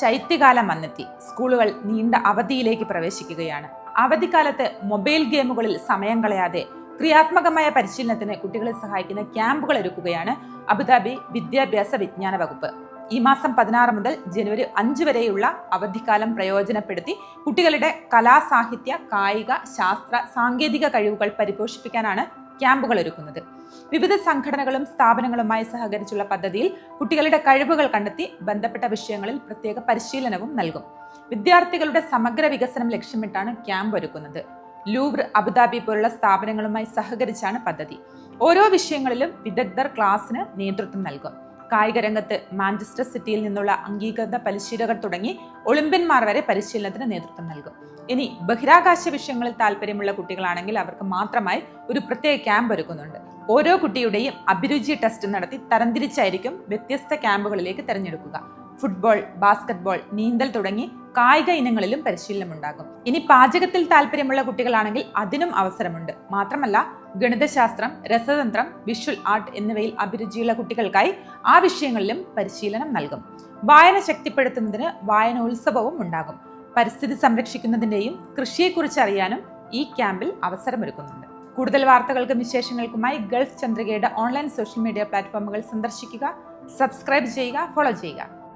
ശൈത്യകാലം വന്നെത്തി. സ്കൂളുകൾ നീണ്ട അവധിയിലേക്ക് പ്രവേശിക്കുകയാണ്. അവധിക്കാലത്ത് മൊബൈൽ ഗെയിമുകളിൽ സമയം കളയാതെ ക്രിയാത്മകമായ പരിശീലനത്തിന് കുട്ടികളെ സഹായിക്കുന്ന ക്യാമ്പുകൾ ഒരുക്കുകയാണ് അബുദാബി വിദ്യാഭ്യാസ വിജ്ഞാന വകുപ്പ്. ഈ മാസം പതിനാറ് മുതൽ ജനുവരി അഞ്ച് വരെയുള്ള അവധിക്കാലം പ്രയോജനപ്പെടുത്തി കുട്ടികളുടെ കലാസാഹിത്യ കായിക ശാസ്ത്ര സാങ്കേതിക കഴിവുകൾ പരിപോഷിപ്പിക്കാനാണ് ക്യാമ്പുകൾ ഒരുക്കുന്നത് വിവിധ സംഘടനകളും സ്ഥാപനങ്ങളുമായി സഹകരിച്ചുള്ള പദ്ധതിയിൽ കുട്ടികളുടെ കഴിവുകൾ കണ്ടെത്തി ബന്ധപ്പെട്ട വിഷയങ്ങളിൽ പ്രത്യേക പരിശീലനവും നൽകും. വിദ്യാർത്ഥികളുടെ സമഗ്ര വികസനം ലക്ഷ്യമിട്ടാണ് ക്യാമ്പ് ഒരുക്കുന്നത് ലൂവർ അബുദാബി പോലുള്ള സ്ഥാപനങ്ങളുമായി സഹകരിച്ചാണ് പദ്ധതി. ഓരോ വിഷയങ്ങളിലും വിദഗ്ധർ ക്ലാസ്സിന് നേതൃത്വം നൽകും. കായിക രംഗത്ത് മാഞ്ചസ്റ്റർ സിറ്റിയിൽ നിന്നുള്ള അംഗീകൃത പരിശീലകർ തുടങ്ങി ഒളിമ്പ്യന്മാർ വരെ പരിശീലനത്തിന് നേതൃത്വം നൽകും. ഇനി ബഹിരാകാശ വിഷയങ്ങളിൽ താല്പര്യമുള്ള കുട്ടികളാണെങ്കിൽ അവർക്ക് മാത്രമായി ഒരു പ്രത്യേക ക്യാമ്പ് ഒരുക്കുന്നുണ്ട്. ഓരോ കുട്ടിയുടെയും അഭിരുചി ടെസ്റ്റ് നടത്തി തരംതിരിച്ചായിരിക്കും വ്യത്യസ്ത ക്യാമ്പുകളിലേക്ക് തിരഞ്ഞെടുക്കുക. ഫുട്ബോൾ ബാസ്കറ്റ്ബോൾ നീന്തൽ തുടങ്ങി കായിക ഇനങ്ങളിലും പരിശീലനമുണ്ടാകും. ഇനി പാചകത്തിൽ താല്പര്യമുള്ള കുട്ടികളാണെങ്കിൽ അതിനും അവസരമുണ്ട്. മാത്രമല്ല ഗണിതശാസ്ത്രം രസതന്ത്രം വിഷ്വൽ ആർട്ട് എന്നിവയിൽ അഭിരുചിയുള്ള കുട്ടികൾക്കായി ആ വിഷയങ്ങളിലും പരിശീലനം നൽകും. വായന ശക്തിപ്പെടുത്തുന്നതിന് വായനോത്സവവും ഉണ്ടാകും. പരിസ്ഥിതി സംരക്ഷിക്കുന്നതിന്റെയും കൃഷിയെക്കുറിച്ച് അറിയാനും ഈ ക്യാമ്പിൽ അവസരമൊരുക്കുന്നുണ്ട്. കൂടുതൽ വാർത്തകൾക്കും വിശേഷങ്ങൾക്കുമായി ഗൾഫ് ചന്ദ്രികയുടെ ഓൺലൈൻ സോഷ്യൽ മീഡിയ പ്ലാറ്റ്ഫോമുകൾ സന്ദർശിക്കുക സബ്സ്ക്രൈബ് ചെയ്യുക ഫോളോ ചെയ്യുക.